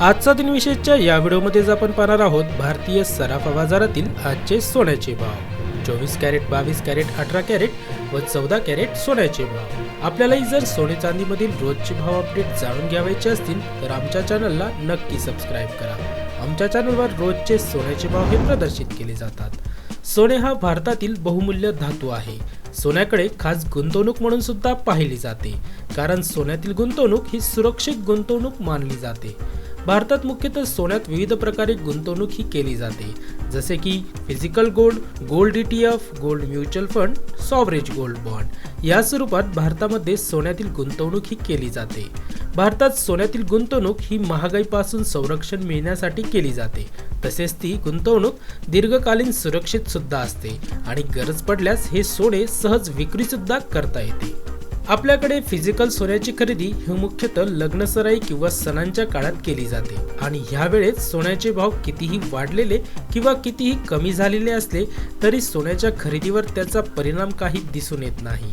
आजचा दिनविशेषच्या या व्हिडिओमध्ये आपण पाहणार आहोत भारतीय सराफा बाजारातील आजचे सोन्याचे भाव. चोवीस कॅरेट बावीस कॅरेट अठरा कॅरेट व चौदा कॅरेट सोन्याचे भाव. आपल्यालाही जर सोने चांदीमधील रोजचे भाव अपडेट जाणून घ्यावायचे असतील तर आमच्या चॅनलला नक्की सबस्क्राईब करा. आमच्या चॅनलवर रोजचे सोन्याचे भाव हे प्रदर्शित केले जातात. सोने हा भारतातील बहुमूल्य धातू आहे. सोन्याकडे खास गुंतवणूक म्हणून सुद्धा पाहिली जाते. कारण सोन्यातील गुंतवणूक ही सुरक्षित गुंतवणूक मानली जाते. भारतात मुख्यतः सोन्यात विविध प्रकारे गुंतवणूक ही केली जाते. जसे की physical gold gold ETF gold mutual fund sovereign gold bond या स्वरूपात भारतामध्ये सोन्यातील गुंतवणूक ही केली जाते. भारतात सोन्यातील गुंतवणूक ही महागाईपासून संरक्षण मिळण्यासाठी केली जाते. तसेच ती गुंतवणूक दीर्घकालीन सुरक्षित सुद्धा असते आणि गरज पडल्यास हे सोने सहज विक्री सुद्धा करता येते. आपल्याकडे फिजिकल सोन्याची खरेदी ही मुख्यतः लग्नसराई किंवा सणांच्या काळात केली जाते. आणि ह्या वेळेत सोन्याचे भाव कितीही वाढलेले किंवा कितीही कमी झालेले असले तरी सोन्याच्या खरेदीवर त्याचा परिणाम काही दिसून येत नाही.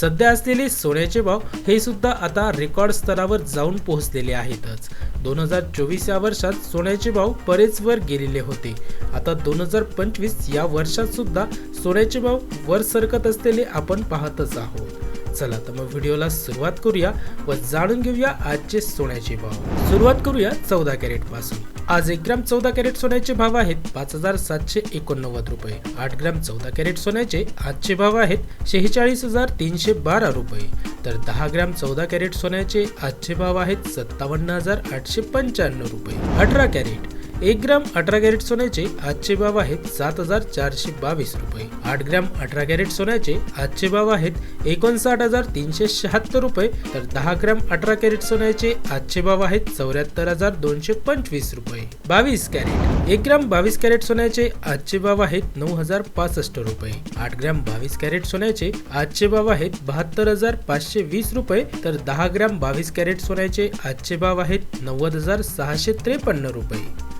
सध्या असलेले सोन्याचे भाव हे सुद्धा आता रेकॉर्ड स्तरावर जाऊन पोहोचलेले आहेतच. दोन हजार चोवीस या वर्षात सोन्याचे भाव बरेच वर गेलेले होते. आता दोन हजार पंचवीस या वर्षात सुद्धा सोन्याचे भाव वर सरकत असलेले आपण पाहतच आहोत. चला तर मग व्हिडिओला सुरुवात करूया व जाणून घेऊया आजचे सोन्याचे भाव. सुरुवात करूया चौदा कॅरेटपासून. आज एक ग्राम चौदा कॅरेट सोन्याचे भाव आहेत पाच हजार सातशे एकोणनव्वद रुपये. आठ ग्राम चौदा कॅरेट सोन्याचे आजचे भाव आहेत शेहेचाळीस हजार तीनशे बारा रुपये. तर दहा ग्राम चौदा कॅरेट सोन्याचे आजचे भाव आहेत सत्तावन्न हजार आठशे पंच्याण्णव रुपये. अठरा कॅरेट. एक ग्राम अठरा कॅरेट सोन्याचे आजचे भाव आहेत सात हजार चारशे बावीस रुपये. आठ ग्राम अठरा कॅरेट सोन्याचे आजचे भाव आहेत एकोणसाठ हजार तीनशे शहात्तर रुपये. तर दहा ग्राम अठरा कॅरेट सोन्याचे आजचे भाव आहेत चौऱ्याहत्तर हजार दोनशे पंचवीस रुपये. बावीस कॅरेट. एक ग्राम बावीस कॅरेट सोन्याचे आजचे भाव आहेत नऊ हजार पासष्ट रुपये. आठ ग्राम बावीस कॅरेट सोन्याचे आजचे भाव आहेत बहात्तर हजार पाचशे वीस रुपये. तर दहा ग्राम बावीस कॅरेट सोन्याचे आजचे भाव आहेत नव्वद हजार सहाशे त्रेपन्न रुपये.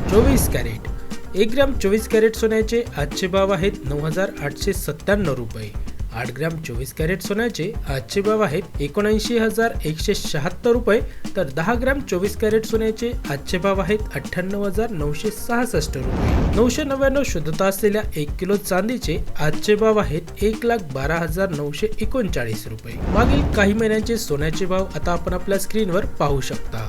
चोवीस कॅरेट. एक ग्राम चोवीस कॅरेट सोन्याचे आजचे भाव आहेत नऊ हजार आठशे सत्त्याण्णव रुपये. आठ ग्राम चोवीस कॅरेट सोन्याचे आजचे भाव आहेत एकोणऐंशी हजार एकशे शहात्तर रुपये. तर दहा ग्राम चोवीस कॅरेट सोन्याचे आजचे भाव आहेत अठ्ठ्याण्णव हजार नऊशे सहासष्ट रुपये. नऊशे नव्याण्णव शुद्धता असलेल्या एक किलो चांदीचे आजचे भाव आहेत एक लाख बारा हजार नऊशे एकोणचाळीस रुपये. मागील काही महिन्यांचे सोन्याचे भाव आता आपण आपल्या स्क्रीनवर पाहू शकता.